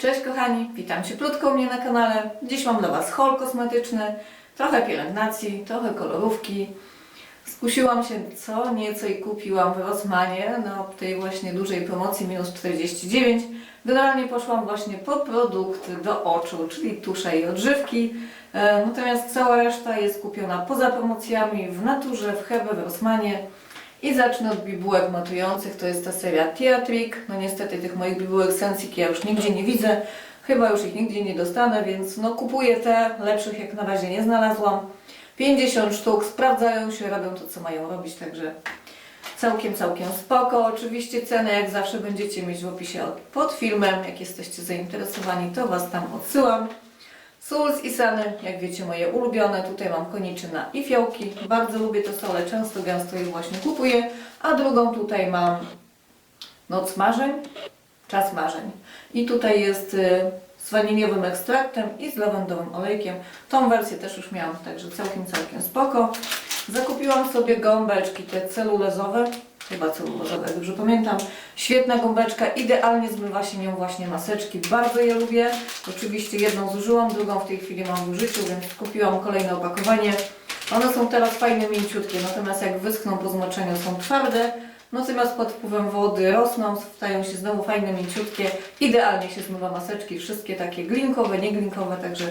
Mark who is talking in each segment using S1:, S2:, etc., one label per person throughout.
S1: Cześć kochani, witam cieplutko u mnie na kanale. Dziś mam dla Was haul kosmetyczny, trochę pielęgnacji, trochę kolorówki. Skusiłam się co nieco i kupiłam w Rossmanie na tej właśnie dużej promocji minus 49. Generalnie poszłam właśnie po produkty do oczu, czyli tusze i odżywki. E, Natomiast cała reszta jest kupiona poza promocjami w naturze, w Hebe, w Rossmanie. I zacznę od bibułek matujących, to jest ta seria Theatric. No niestety tych moich bibułek Sensiki ja już nigdzie nie widzę, chyba już ich nigdzie nie dostanę, więc no kupuję te, lepszych jak na razie nie znalazłam. 50 sztuk, sprawdzają się, robią to co mają robić, także całkiem, całkiem spoko. Oczywiście ceny jak zawsze będziecie mieć w opisie od- pod filmem, jak jesteście zainteresowani to Was tam odsyłam. Suls i Sany, jak wiecie, moje ulubione. Tutaj mam koniczyna i fiołki. Bardzo lubię te sole, często gęsto je właśnie kupuję. A drugą tutaj mam Noc Marzeń, Czas Marzeń. I tutaj jest y, z waniliowym ekstraktem i z lawendowym olejkiem. Tą wersję też już miałam, także całkiem, całkiem spoko. Zakupiłam sobie gąbeczki te celulozowe, chyba celulozowe, jak dobrze pamiętam. Świetna gąbeczka, idealnie zmywa się nią właśnie maseczki, bardzo je lubię. Oczywiście jedną zużyłam, drugą w tej chwili mam w użyciu, więc kupiłam kolejne opakowanie. One są teraz fajne, mięciutkie, natomiast jak wyschną po zmoczeniu są twarde. Natomiast pod wpływem wody rosną, stają się znowu fajne, mięciutkie. Idealnie się zmywa maseczki, wszystkie takie glinkowe, nieglinkowe, także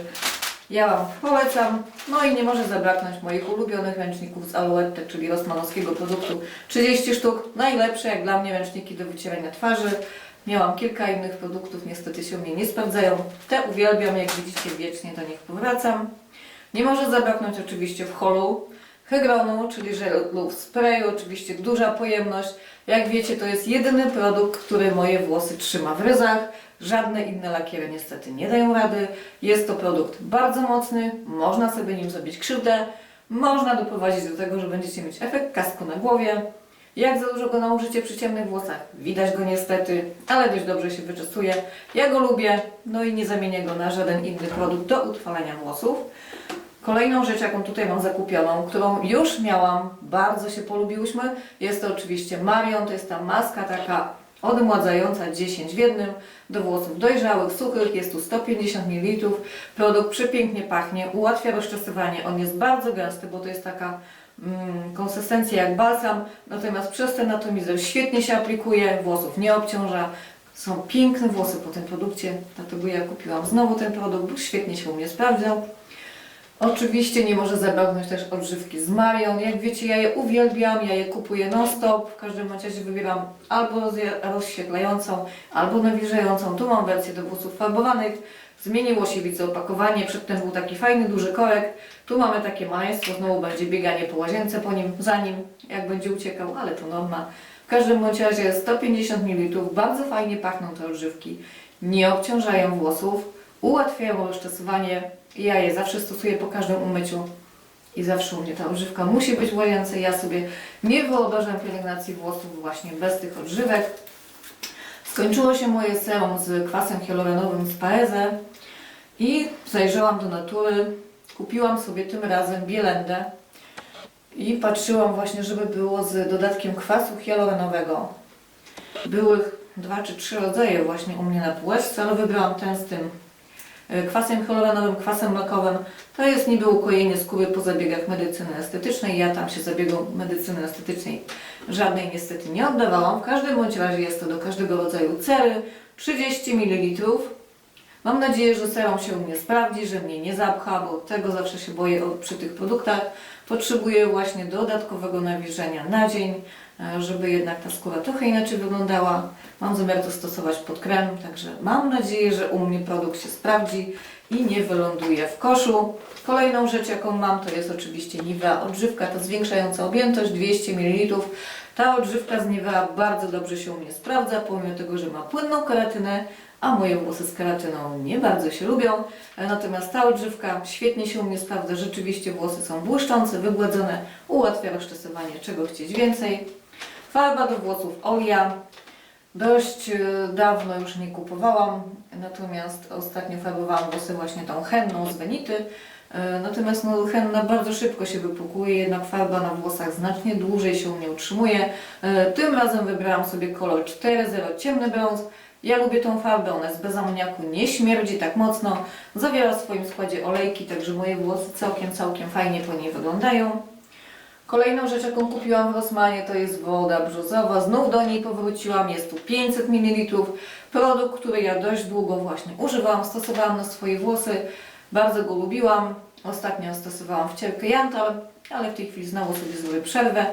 S1: ja Wam polecam. No i nie może zabraknąć moich ulubionych ręczników z Alouette, czyli rosmanowskiego produktu. 30 sztuk, najlepsze jak dla mnie ręczniki do wycierania twarzy. Miałam kilka innych produktów, niestety się mnie nie sprawdzają. Te uwielbiam, jak widzicie wiecznie do nich powracam. Nie może zabraknąć oczywiście w holu hygronu, czyli żelu w sprayu, oczywiście duża pojemność. Jak wiecie, to jest jedyny produkt, który moje włosy trzyma w ryzach. Żadne inne lakiery niestety nie dają rady. Jest to produkt bardzo mocny, można sobie nim zrobić krzywdę, można doprowadzić do tego, że będziecie mieć efekt kasku na głowie. Jak za dużo go nałożycie przy ciemnych włosach, widać go niestety, ale dość dobrze się wyczesuje. Ja go lubię, no i nie zamienię go na żaden inny produkt do utrwalania włosów. Kolejną rzecz, jaką tutaj mam zakupioną, którą już miałam, bardzo się polubiłyśmy, jest to oczywiście Marion, to jest ta maska taka odmładzająca 10 w jednym do włosów dojrzałych, suchych, jest tu 150 ml. Produkt przepięknie pachnie, ułatwia rozczesywanie, on jest bardzo gęsty, bo to jest taka mm, konsystencja jak balsam, natomiast przez ten atomizer świetnie się aplikuje, włosów nie obciąża. Są piękne włosy po tym produkcie, dlatego ja kupiłam znowu ten produkt, świetnie się u mnie sprawdzał. Oczywiście nie może zabraknąć też odżywki z Marion. Jak wiecie, ja je uwielbiam, ja je kupuję non-stop. W każdym razie wybieram albo rozświetlającą, albo nawilżającą. Tu mam wersję do włosów farbowanych. Zmieniło się widzę opakowanie, przedtem był taki fajny, duży korek. Tu mamy takie maleństwo, znowu będzie bieganie po łazience po nim, za nim, jak będzie uciekał, ale to norma. W każdym razie jest 150 ml, bardzo fajnie pachną te odżywki. Nie obciążają włosów, ułatwiają rozczesywanie. Ja je zawsze stosuję po każdym umyciu i zawsze u mnie ta odżywka musi być w. Ja sobie nie wyobrażam pielęgnacji włosów właśnie bez tych odżywek. Skończyło się moje serum z kwasem hialuronowym z Paeze i zajrzałam do natury. Kupiłam sobie tym razem bielendę i patrzyłam właśnie, żeby było z dodatkiem kwasu hialuronowego. Były dwa czy trzy rodzaje właśnie u mnie na półeczce, ale wybrałam ten z tym kwasem hialuronowym, kwasem makowym. To jest niby ukojenie skóry po zabiegach medycyny estetycznej. Ja tam się zabiegu medycyny estetycznej żadnej niestety nie oddawałam. W każdym bądź razie jest to do każdego rodzaju cery. 30 ml. Mam nadzieję, że serum się u mnie sprawdzi, że mnie nie zapcha, bo tego zawsze się boję przy tych produktach. Potrzebuję właśnie dodatkowego nawilżenia na dzień, e, żeby jednak ta skóra trochę inaczej wyglądała. Mam zamiar to stosować pod krem, także mam nadzieję, że u mnie produkt się sprawdzi i nie wyląduje w koszu. Kolejną rzecz, jaką mam, to jest oczywiście Nivea odżywka, ta zwiększająca objętość 200 ml. Ta odżywka z Nivea bardzo dobrze się u mnie sprawdza, pomimo tego, że ma płynną keratynę, a moje włosy z keratyną nie bardzo się lubią. Natomiast ta odżywka świetnie się u mnie sprawdza, rzeczywiście włosy są błyszczące, wygładzone, ułatwia rozczesywanie, czego chcieć więcej. Farba do włosów Olia. Dość e, dawno już nie kupowałam, natomiast ostatnio farbowałam włosy właśnie tą henną z Venity. E, Natomiast no, henna bardzo szybko się wypukuje, jednak farba na włosach znacznie dłużej się nie utrzymuje. E, Tym razem wybrałam sobie kolor 4.0 ciemny brąz. Ja lubię tą farbę, ona jest bez amoniaku, nie śmierdzi tak mocno, zawiera w swoim składzie olejki, także moje włosy całkiem, całkiem fajnie po niej wyglądają. Kolejną rzecz, jaką kupiłam w Rosmanie, to jest woda brzozowa. Znów do niej powróciłam. Jest tu 500 ml. Produkt, który ja dość długo właśnie używałam, stosowałam na swoje włosy. Bardzo go lubiłam. Ostatnio stosowałam wcierkę Jantar, ale w tej chwili znowu sobie zrobię przerwę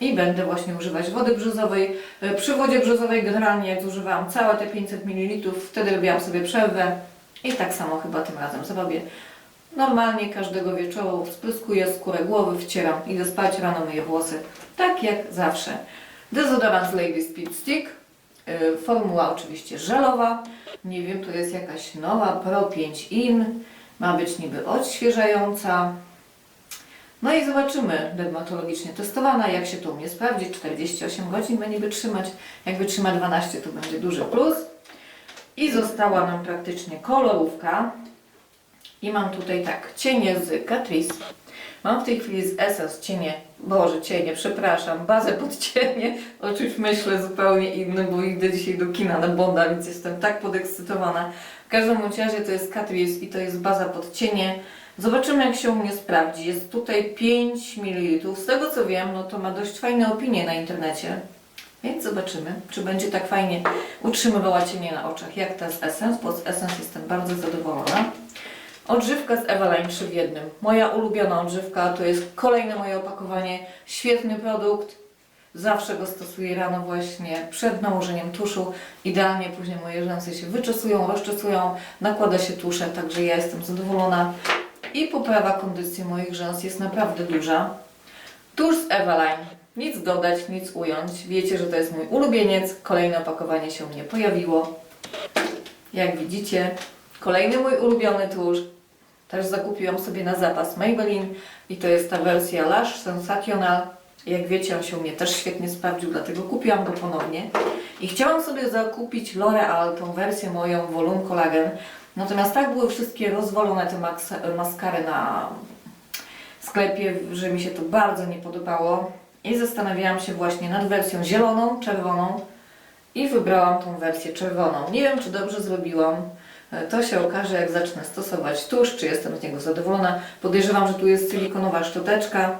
S1: i będę właśnie używać wody brzozowej. E, Przy wodzie brzozowej generalnie jak zużywałam całe te 500 ml, wtedy robiłam sobie przerwę i tak samo chyba tym razem zrobię. Normalnie każdego wieczoru spryskuję skórę głowy, wcieram, idę spać, rano myję włosy. Tak jak zawsze. Dezodorant Lady Speed Stick. Yy, Formuła oczywiście żelowa. Nie wiem, to jest jakaś nowa Pro 5 In. Ma być niby odświeżająca. No i zobaczymy, dermatologicznie testowana, jak się to u mnie sprawdzi. 48 godzin będzie wytrzymać. Jak wytrzyma 12, to będzie duży plus. I została nam praktycznie kolorówka. I mam tutaj tak, cienie z Catrice. Mam w tej chwili z Essence cienie, boże cienie, przepraszam, bazę pod cienie. O czymś myślę zupełnie innym, bo idę dzisiaj do kina na Bonda, więc jestem tak podekscytowana. W każdym razie to jest Catrice i to jest baza pod cienie. Zobaczymy jak się u mnie sprawdzi. Jest tutaj 5 ml. Z tego co wiem, no to ma dość fajne opinie na internecie. Więc zobaczymy, czy będzie tak fajnie utrzymywała cienie na oczach, jak ta z Essence, bo z Essence jestem bardzo zadowolona. Odżywka z Eveline 3 w jednym. Moja ulubiona odżywka to jest kolejne moje opakowanie. Świetny produkt. Zawsze go stosuję rano właśnie przed nałożeniem tuszu. Idealnie później moje rzęsy się wyczesują, rozczesują, nakłada się tusze, także ja jestem zadowolona. I poprawa kondycji moich rzęs jest naprawdę duża. Tusz z Eveline. Nic dodać, nic ująć. Wiecie, że to jest mój ulubieniec. Kolejne opakowanie się mnie pojawiło. Jak widzicie, kolejny mój ulubiony tusz. Też zakupiłam sobie na zapas Maybelline i to jest ta wersja Lash Sensational. Jak wiecie, on się u mnie też świetnie sprawdził, dlatego kupiłam go ponownie. I chciałam sobie zakupić L'Oreal, tą wersję moją Volume Collagen. Natomiast tak były wszystkie rozwalone te maskary na sklepie, że mi się to bardzo nie podobało. I zastanawiałam się właśnie nad wersją zieloną, czerwoną i wybrałam tą wersję czerwoną. Nie wiem, czy dobrze zrobiłam. E, To się okaże, jak zacznę stosować tusz, czy jestem z niego zadowolona. Podejrzewam, że tu jest silikonowa szczoteczka.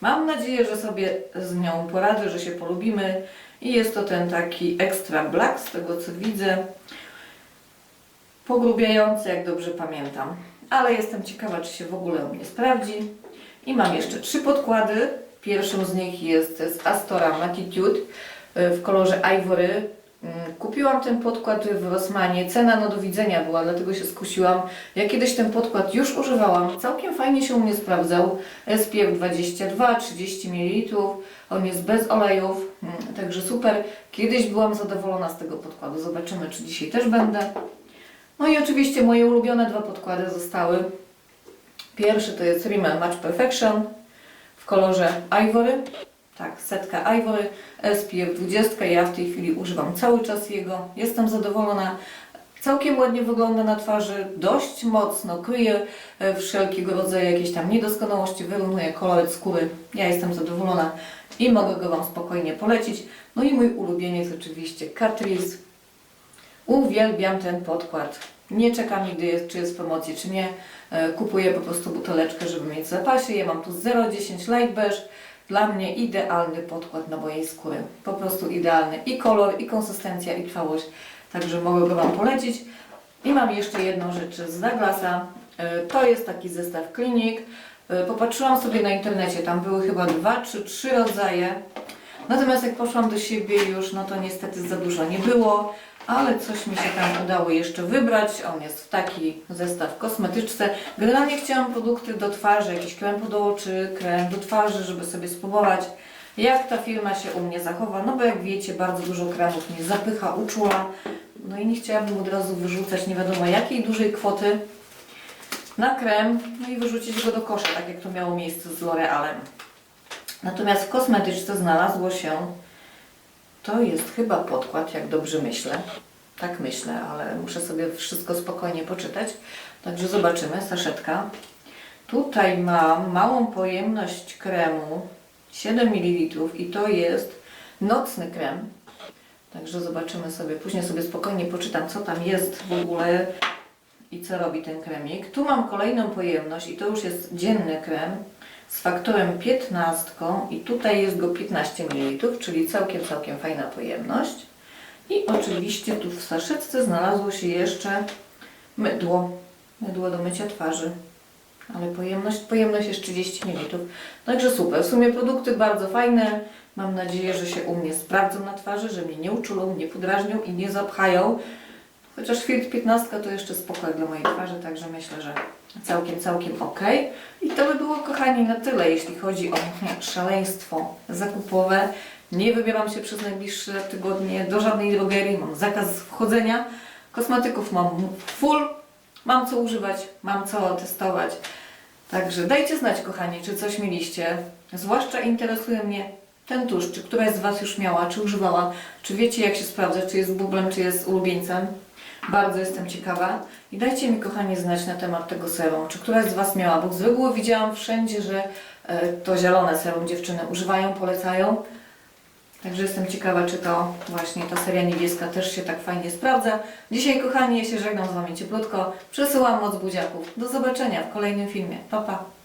S1: Mam nadzieję, że sobie z nią poradzę, że się polubimy. I jest to ten taki extra black, z tego co widzę. Pogrubiający, jak dobrze pamiętam. Ale jestem ciekawa, czy się w ogóle u mnie sprawdzi. I mam jeszcze trzy podkłady. Pierwszym z nich jest z Astora Matitude e, w kolorze Ivory. Mm, Kupiłam ten podkład w Rossmanie. Cena no do widzenia była, dlatego się skusiłam. Ja kiedyś ten podkład już używałam. Całkiem fajnie się u mnie sprawdzał. SPF 22, 30 ml. On jest bez olejów, mm, także super. Kiedyś byłam zadowolona z tego podkładu. Zobaczymy, czy dzisiaj też będę. No i oczywiście moje ulubione dwa podkłady zostały. Pierwszy to jest Rimmel Match Perfection w kolorze Ivory. Tak, setka Ivory, SPF 20. Ja w tej chwili używam cały czas jego. Jestem zadowolona. Całkiem ładnie wygląda na twarzy, dość mocno kryje e, wszelkiego rodzaju jakieś tam niedoskonałości, wyrównuje kolor skóry. Ja jestem zadowolona i mogę go Wam spokojnie polecić. No i mój ulubieniec oczywiście Catrice. Uwielbiam ten podkład. Nie czekam nigdy, czy jest w promocji, czy nie. E, Kupuję po prostu buteleczkę, żeby mieć w zapasie. Ja mam tu 0,10 Light Beige. Dla mnie idealny podkład na mojej skóry. Po prostu idealny. I kolor, i konsystencja, i trwałość. Także mogę go Wam polecić. I mam jeszcze jedną rzecz z Douglasa. E, To jest taki zestaw Clinic. E, Popatrzyłam sobie na internecie, tam były chyba dwa czy trzy rodzaje. Natomiast jak poszłam do siebie już, no to niestety za dużo nie było, ale coś mi się tam udało jeszcze wybrać. On jest w taki zestaw kosmetyczce. Generalnie chciałam produkty do twarzy, jakiś krem pod oczy, krem do twarzy, żeby sobie spróbować jak ta firma się u mnie zachowa, no bo jak wiecie, bardzo dużo kremów mnie zapycha, uczula. No i nie chciałabym od razu wyrzucać nie wiadomo jakiej dużej kwoty na krem, no i wyrzucić go do kosza, tak jak to miało miejsce z L'Orealem. Natomiast w kosmetyczce znalazło się, to jest chyba podkład, jak dobrze myślę. Tak myślę, ale muszę sobie wszystko spokojnie poczytać. Także zobaczymy, saszetka. Tutaj mam małą pojemność kremu, 7 ml i to jest nocny krem. Także zobaczymy sobie, później sobie spokojnie poczytam, co tam jest w ogóle i co robi ten kremik. Tu mam kolejną pojemność i to już jest dzienny krem z faktorem 15 i tutaj jest go 15 ml, czyli całkiem, całkiem fajna pojemność. I oczywiście tu w saszetce znalazło się jeszcze mydło, mydło do mycia twarzy. Ale pojemność, pojemność jest 30 ml. Także super. W sumie produkty bardzo fajne. Mam nadzieję, że się u mnie sprawdzą na twarzy, że mnie nie uczulą, nie podrażnią i nie zapchają. Chociaż filtr 15 to jeszcze spokoj dla mojej twarzy, także myślę, że całkiem, całkiem ok. I to by było, kochani, na tyle, jeśli chodzi o szaleństwo zakupowe. Nie wybieram się przez najbliższe tygodnie do żadnej drogerii, mam zakaz wchodzenia. Kosmetyków mam full, mam co używać, mam co testować. Także dajcie znać, kochani, czy coś mieliście. Zwłaszcza interesuje mnie ten tusz, czy któraś z Was już miała, czy używała, czy wiecie jak się sprawdza, czy jest bublem, czy jest ulubieńcem. Bardzo jestem ciekawa. I dajcie mi, kochani, znać na temat tego serum, czy któraś z Was miała, bo z reguły widziałam wszędzie, że e, to zielone serum dziewczyny używają, polecają. Także jestem ciekawa, czy to właśnie ta seria niebieska też się tak fajnie sprawdza. Dzisiaj, kochani, ja się żegnam z Wami cieplutko. Przesyłam moc buziaków. Do zobaczenia w kolejnym filmie. Pa, pa.